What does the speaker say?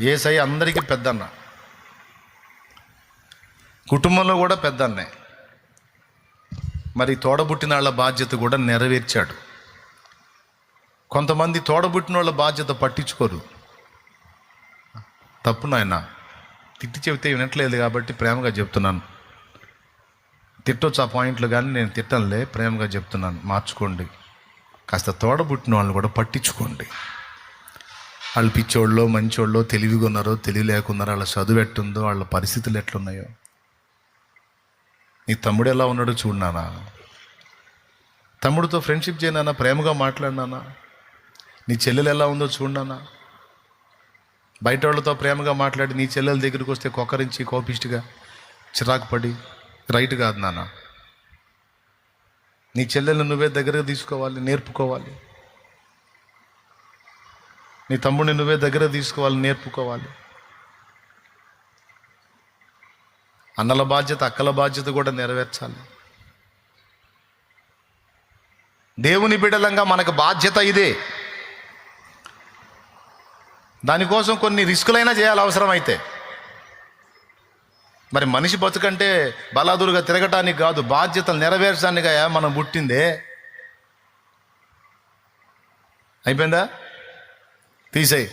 ఏసై అందరికీ పెద్దన్న. కుటుంబంలో కూడా పెద్దన్నే. మరి తోడబుట్టిన వాళ్ళ బాధ్యత కూడా నెరవేర్చాడు. కొంతమంది తోడబుట్టిన వాళ్ళ బాధ్యత పట్టించుకోరు. తప్పు నాయన. తిట్టి చెబితే వినట్లేదు కాబట్టి ప్రేమగా చెప్తున్నాను. తిట్టొచ్చు ఆ పాయింట్లు కానీ నేను తిట్టనులే ప్రేమగా చెప్తున్నాను. మార్చుకోండి. కాస్త తోడబుట్టిన వాళ్ళని కూడా పట్టించుకోండి. వాళ్ళు పిచ్చోళ్ళో మంచోళ్ళో తెలివిగా ఉన్నారో తెలివి లేకున్నారో వాళ్ళ చదువు ఎట్టుందో వాళ్ళ పరిస్థితులు ఎట్లున్నాయో. నీ తమ్ముడు ఎలా ఉన్నాడో చూడనానా తమ్ముడితో ఫ్రెండ్షిప్ చేయనానా ప్రేమగా మాట్లాడినానా నీ చెల్లెలు ఎలా ఉందో చూడనానా బయట వాళ్ళతో ప్రేమగా మాట్లాడి నీ చెల్లెల దగ్గరికి వస్తే కొక్కరించి కోపిష్టిగా చిరాకు పడి రైట్ కాదు నాన్న. నీ చెల్లెలు నువ్వే దగ్గరకు తీసుకోవాలి నేర్పుకోవాలి. నీ తమ్ముడిని నువ్వే దగ్గర తీసుకోవాలి నేర్పుకోవాలి. అన్నల బాధ్యత అక్కల బాధ్యత కూడా నెరవేర్చాలి. దేవుని బిడలంగా మనకు బాధ్యత ఇదే. దానికోసం కొన్ని రిస్కులైనా చేయాలి అవసరమైతే. మరి మనిషి బతుకంటే బలాదురుగా తిరగటానికి కాదు బాధ్యతలు నెరవేర్చడానిగా మనం పుట్టిందే. అయిపోయిందా? Diz aí.